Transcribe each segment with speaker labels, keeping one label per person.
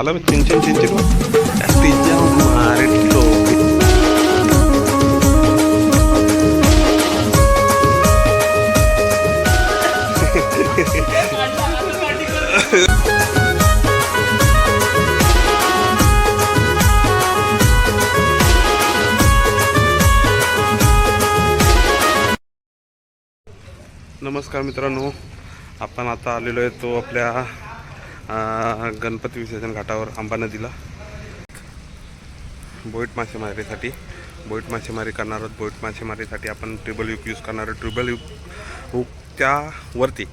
Speaker 1: आला मी చించిన चिंचन तिच्या नमस्कार मित्रांनो आपण आता आलेलो आहे तो आपल्या गणपती विसर्जन घाटावर आंबा नदीला. बोईट मासेमारीसाठी बोईट मासेमारी करणार आहोत. बोईट मासेमारीसाठी आपण ट्रिबल युक यूज करणार आहोत. ट्रिबल युक हुक त्यावरती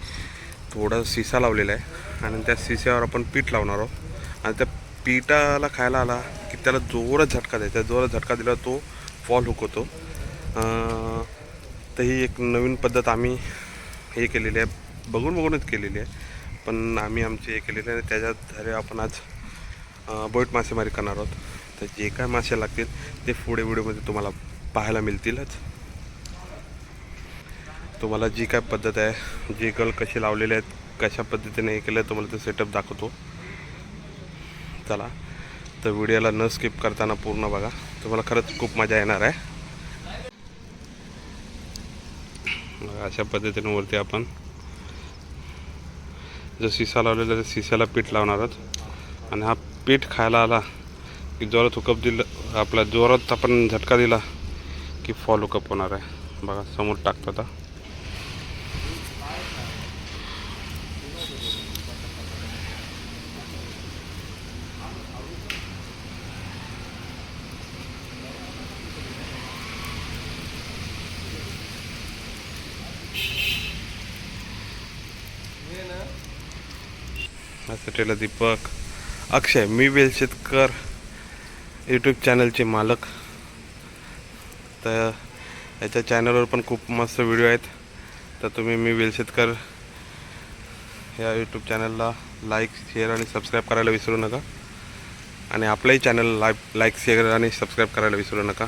Speaker 1: थोडा सिसा लावलेला आहे. आणि त्या सिस्यावर आपण पीठ लावणार आहोत. आणि त्या पिठाला खायला आला की त्याला जोरात झटका द्यायचा. जोरात झटका दिला तो फॉल हुक होतो. तर ही एक नवीन पद्धत आम्ही हे केलेली आहे. बघून बघूनच केलेली आहे. पण आम्ही आमचे हे केलेले आहे. त्याच्या अरे आपण आज अं, बोट मासेमारी करणार आहोत. तर जे काय मासे लागतील ते पुढे व्हिडिओमध्ये तुम्हाला पाहायला मिळतीलच. तुम्हाला जी काय पद्धत आहे जे गल कसे लावलेले आहेत कशा पद्धतीने हे केलं आहे तुम्हाला ते सेटअप दाखवतो. चला. तर व्हिडिओला न स्किप करताना पूर्ण बघा. तुम्हाला खरंच खूप मजा येणार आहे. अशा पद्धतीने वरती आपण जो सिसा लावलेला तर त्या पीठ लावणार आहोत. आणि हा पीठ खायला आला की जोरात हुकअप दिलं आपला जोरात आपण झटका दिला की फॉल हुकअप होणार आहे. बघा समोर टाकतो आता असं दीपक. अक्षय मी वेलशेतकर यूट्यूब चॅनलचे मालक. तर याच्या चॅनलवर पण खूप मस्त व्हिडिओ आहेत. तर तुम्ही मी वेलशेतकर या यूट्यूब चॅनलला लाईक शेअर आणि सबस्क्राईब करायला विसरू नका. आणि आपलंही चॅनल लाईक लाईक शेअर आणि सबस्क्राईब करायला विसरू नका.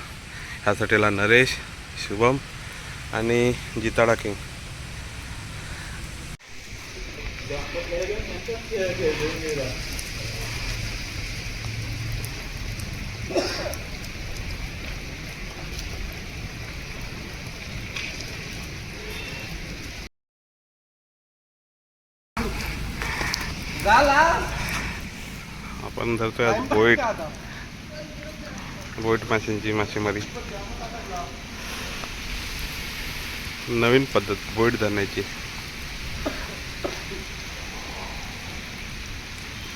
Speaker 1: ह्यासाठीला नरेश शुभम आणि जिताडा किंग आपण धरतोय आज बोईट. बोईट माशांची मासेमारी. नवीन पद्धत बोईट धरण्याची.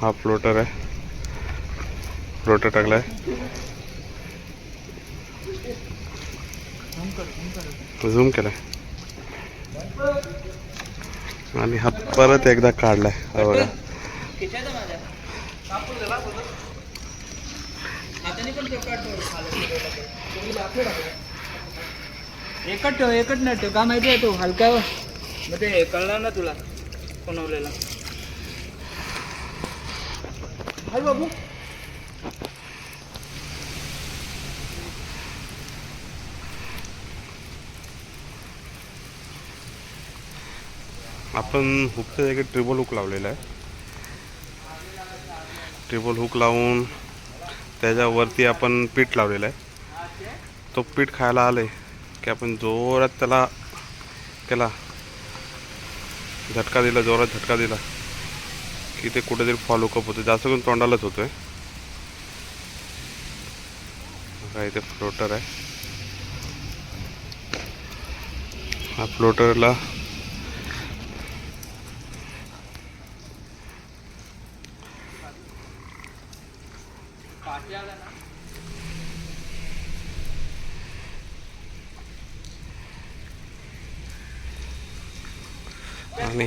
Speaker 1: हा फ्लोटर आहे. फ्लोटर टाकलाय. झूम केलाय. आणि हा परत एकदा काढलाय. हा बघा.
Speaker 2: एकच ठेव एकच नाही ठेव. का माहिती आहे तो? हलका मग ते कळलं ना तुला बनवलेला. हाय बाबू
Speaker 1: आपण हुकच्या जागी ट्रिबल हुक लावलेला आहे. ट्रिबल हुक लावून त्याच्यावरती आपण पीठ लावलेला आहे. तो पीठ खायला आले की आपण जोरात त्याला केला झटका दिला जोरात झटका दिला. की ते कुठेतरी फॉलो कप होतं जास्त करून तोंडालाच होतो आहे इथे फ्लोटर आहे. हा फ्लोटरला आणि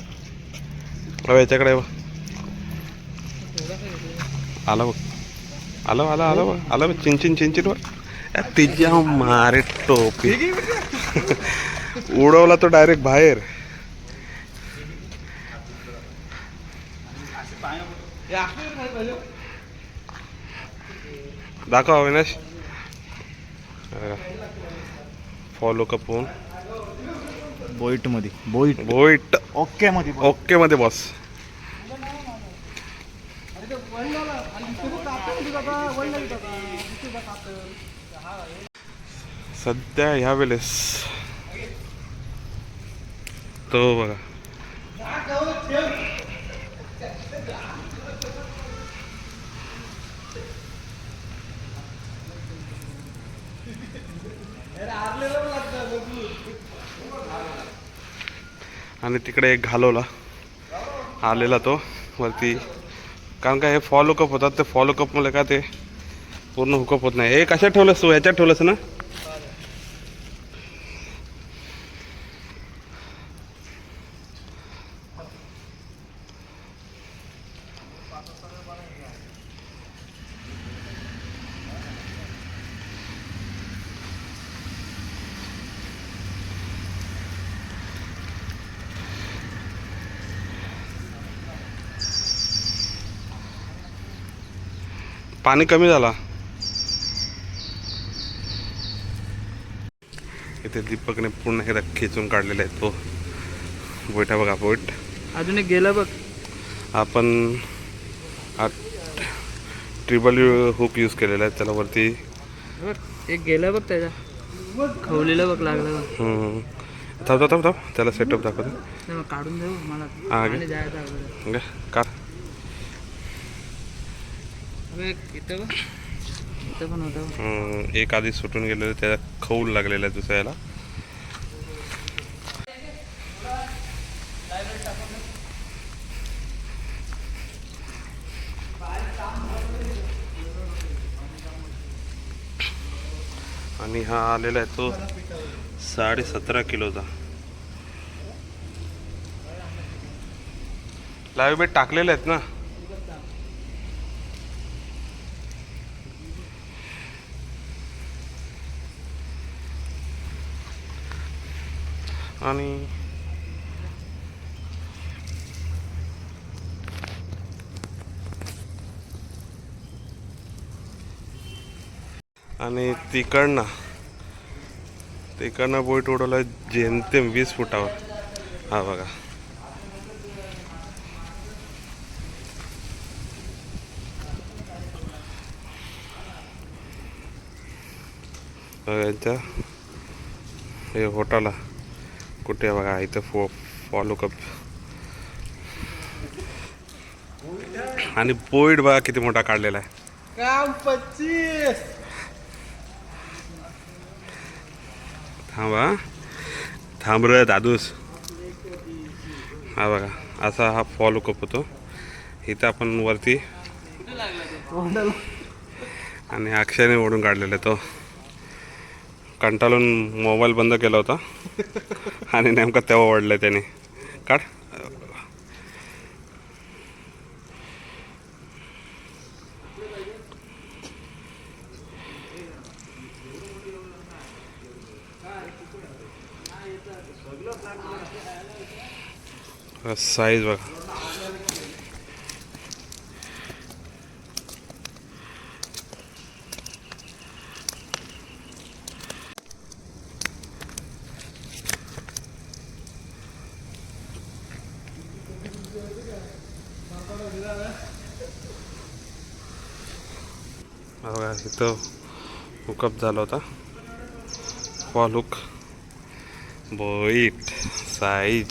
Speaker 1: याच्याकडे बघ. आला बघ. आलं आलं आलं बघ. आलं बघ चिंचिन चिंचिन बघ. तिच्या मारे टोपी. उडवला तो डायरेक्ट बाहेर. दाखव अविनाश. फॉलो कपून.
Speaker 3: बोईटमध्ये बोईट.
Speaker 1: बोईट.
Speaker 3: ओके मध्ये
Speaker 1: ओके मध्ये बॉस. सध्या ह्या वेळेस तो बघा. आणि तिकडे एक घालवला. आलेला तो. वरती कारण का हे फॉलो कप होतात ते फॉलो कपमध्ये का ते पूर्ण हुकअप होत नाही. हे कशात ठेवलंस तू? ह्याच्यात ठेवलंस ना? पाणी कमी झाला. इथे दीपकने पूर्ण एकदा खेचून काढलेला आहे तो. बोईटा बघा बोईट
Speaker 2: अजून एक गेला बघ.
Speaker 1: आपण हा ट्रिबल हुक यूज केलेला आहे त्याला वरती
Speaker 2: एक गेला बघ त्याचा. खवलेला बघ लागला.
Speaker 1: थांब थांब थांब थांब. त्याला सेटअप दाखवतो.
Speaker 2: काढून देऊ मला
Speaker 1: हा, घे.
Speaker 2: आणि जायचं अगोदर
Speaker 1: घे, काढ
Speaker 2: बघ, इथं बघ इथं पण होतं बघ.
Speaker 1: हम्म, एक आधी सुटून गेलेलं त्याला खऊल लागलेला आहे दुसऱ्याला आणि हा आलेला आहे तो साडे सतरा किलोचा. लाईव्ह बेट टाकलेले आहेत ना? आणि आणि तिकडनं तिकडनं बोईट उडवलं जेमतेम वीस फुटावर. हा बघा. बघा यांच्या हे होटाला कुठे बघा इथं फो फॉलो कप आणि बोईड बघा किती मोठा काढलेला आहे.
Speaker 3: काम पच्चीस.
Speaker 1: थांबा. थांब रे दादूस. हा बघा असा हा फॉलो कप होतो. इथं आपण वरती. आणि अक्षयाने ओढून काढलेला आहे तो. कंटाळून मोबाईल बंद केला होता. आणि नेमका तेव्हा ओढलं त्याने. काढ. साईज बघा हा बघा इथं हुकअप झाला होता. फॉल हुक बोईट साईज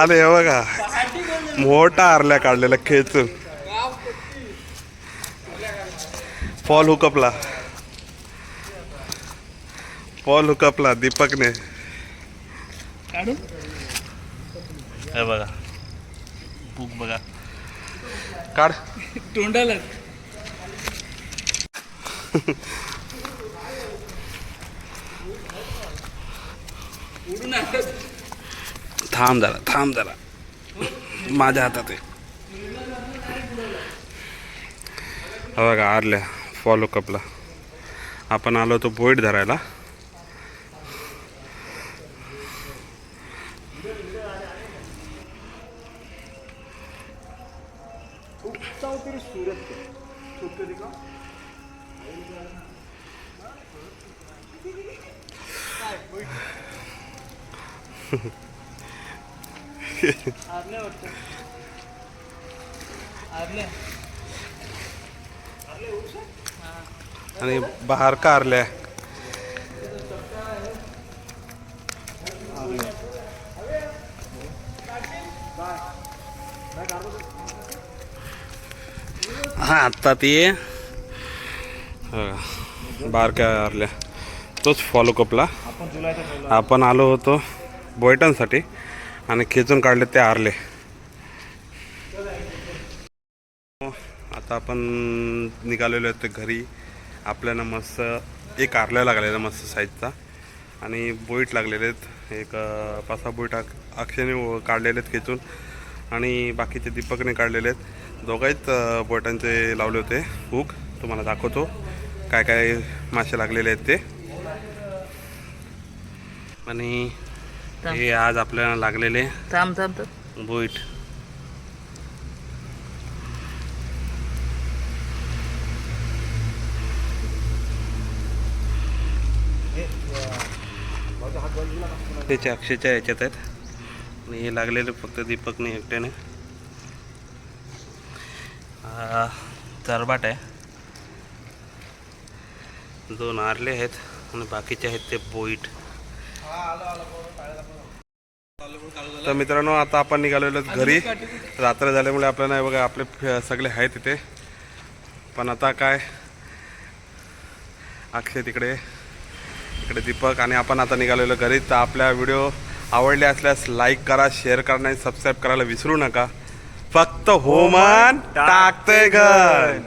Speaker 1: आले हे बघा. मोठा आरल्या काढलेला खेचून फॉल हुकअपला फॉल हुकअपला दीपकने. हे बघा. बुक बघा. काढ.
Speaker 2: तोंडाला उडून आलं.
Speaker 1: थांब जरा थांब जरा. माझ्या हातात आहे. हा बघा आरल्या फॉलो कपला आपण आलो तो बोईट धरायला. आणि बाहेर का आरल्या हा आत्ता ते बारक्या आरल्या तोच फॉलो कपला
Speaker 3: आपण
Speaker 1: आलो होतो. बोयटांसाठी आणि खेचून काढले ते आरले. आता आपण निघालेलो आहेत ते घरी. आपल्याला मस्त एक आरल्या लागलेला मस्त साईजचा. आणि बोईट लागलेले आहेत. एक पाच सहा बोईट अक्षयने काढलेले आहेत खेचून. आणि बाकीचे दीपकने काढलेले आहेत. दोघाहीच बोटांचे लावले होते हुक. तुम्हाला दाखवतो काय काय मासे लागलेले आहेत ते. आणि हे आज आपल्याला लागलेले
Speaker 2: थांब थांब
Speaker 1: बोईट त्याच्या अक्षयच्या याच्यात आहेत. आणि हे लागलेले फक्त दीपकने एकट्याने. चरबाट आहे. दोन आरले आहेत आणि बाकीचे आहेत ते बोईट. तर मित्रांनो आता आपण निघालेलो घरी. रात्र झाल्यामुळे आपल्याला नाही बघा आपले सगळे आहेत तिथे पण आता काय? अक्षय तिकडे. इकडे दीपक आणि आपण आता निघालेलो घरी. तर आपल्या व्हिडिओ आवडले असल्यास लाईक करा शेअर करा आणि सबस्क्राईब करायला विसरू नका. फक्त होमन टाकते घर.